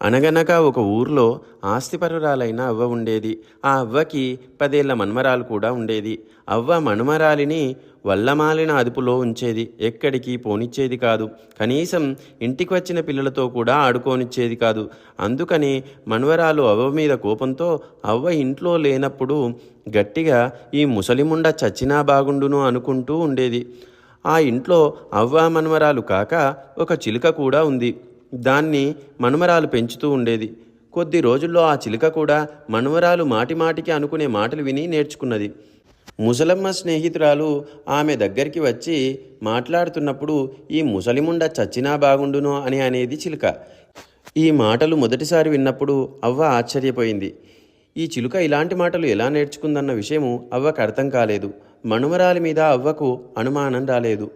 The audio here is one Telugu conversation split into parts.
అనగనగా ఒక ఊర్లో ఆస్తిపరురాలైన అవ్వ ఉండేది. ఆ అవ్వకి పదేళ్ళ మన్మరాలు కూడా ఉండేది. అవ్వ మనుమరాలిని వల్లమాలిన అదుపులో ఉంచేది. ఎక్కడికి పోనిచ్చేది కాదు. కనీసం ఇంటికి వచ్చిన పిల్లలతో కూడా ఆడుకోనిచ్చేది కాదు. అందుకని మనువరాలు అవ్వ మీద కోపంతో అవ్వ ఇంట్లో లేనప్పుడు గట్టిగా ఈ ముసలిముండ చచ్చినా బాగుండును అనుకుంటూ ఉండేది. ఆ ఇంట్లో అవ్వ మనుమరాలు కాక ఒక చిలుక కూడా ఉంది. దాన్ని మనుమరాలు పెంచుతూ ఉండేది. కొద్ది రోజుల్లో ఆ చిలుక కూడా మనుమరాలు మాటిమాటికి అనుకునే మాటలు విని నేర్చుకున్నది. ముసలమ్మ స్నేహితురాలు ఆమె దగ్గరికి వచ్చి మాట్లాడుతున్నప్పుడు ఈ ముసలిముండ చచ్చినా బాగుండును అని అనేది చిలుక. ఈ మాటలు మొదటిసారి విన్నప్పుడు అవ్వ ఆశ్చర్యపోయింది. ఈ చిలుక ఇలాంటి మాటలు ఎలా నేర్చుకుందన్న విషయము అవ్వకు అర్థం కాలేదు. మనుమరాలి మీద అవ్వకు అనుమానం రాలేదు.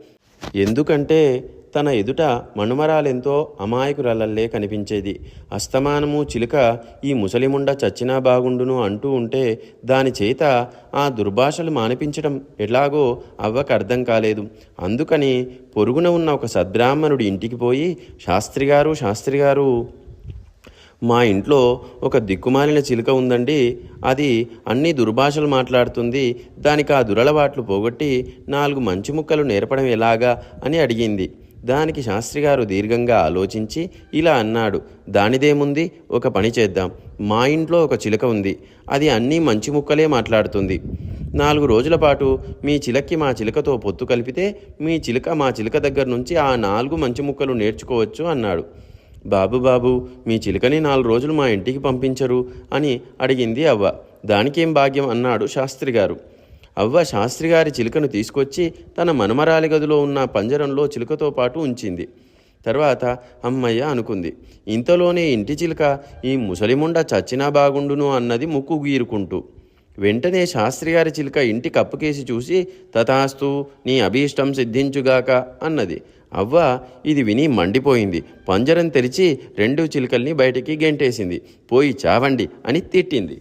ఎందుకంటే తన ఎదుట మనుమరాలెంతో అమాయకురాలల్లే కనిపించేది. అస్తమానము చిలుక ఈ ముసలిముండ చచ్చినా బాగుండును అంటూ ఉంటే దాని చేత ఆ దుర్భాషలు మానిపించడం ఎలాగో అవ్వకు అర్థం కాలేదు. అందుకని పొరుగున ఉన్న ఒక సద్బ్రాహ్మణుడి ఇంటికి పోయి శాస్త్రిగారు శాస్త్రిగారు మా ఇంట్లో ఒక దిక్కుమాలిన చిలుక ఉందండి. అది అన్ని దుర్భాషలు మాట్లాడుతుంది. దానికి ఆ దురలవాట్లు పోగొట్టి నాలుగు మంచి ముక్కలు నేర్పడం ఎలాగా? అని అడిగింది. దానికి శాస్త్రిగారు దీర్ఘంగా ఆలోచించి ఇలా అన్నాడు దానిదేముంది? ఒక పని చేద్దాం. మా ఇంట్లో ఒక చిలుక ఉంది. అది అన్నీ మంచి ముక్కలే మాట్లాడుతుంది. నాలుగు రోజుల పాటు మీ చిలక్కి మా చిలుకతో పొత్తు కలిపితే మీ చిలుక మా చిలుక దగ్గర నుంచి ఆ నాలుగు మంచి ముక్కలు నేర్చుకోవచ్చు అన్నాడు. బాబు బాబు మీ చిలుకని నాలుగు రోజులు మా ఇంటికి పంపించరు అని అడిగింది అవ్వ. దానికేం భాగ్యం? అన్నాడు శాస్త్రి గారు అవ్వ శాస్త్రిగారి చిలుకను తీసుకొచ్చి తన మనమరాలి గదిలో ఉన్న పంజరంలో చిలుకతో పాటు ఉంచింది. తర్వాత అమ్మయ్య అనుకుంది ఇంతలోనే ఇంటి చిలుక ఈ ముసలిముండ చచ్చినా బాగుండును అన్నది ముక్కు గీరుకుంటూ. వెంటనే శాస్త్రిగారి చిలుక ఇంటి కప్పుకేసి చూసి తథాస్తు నీ అభీష్టం సిద్ధించుగాక అన్నది. అవ్వ ఇది విని మండిపోయింది. పంజరం తెరిచి రెండు చిలుకల్ని బయటికి గెంటేసింది. పోయి చావండి అని తిట్టింది.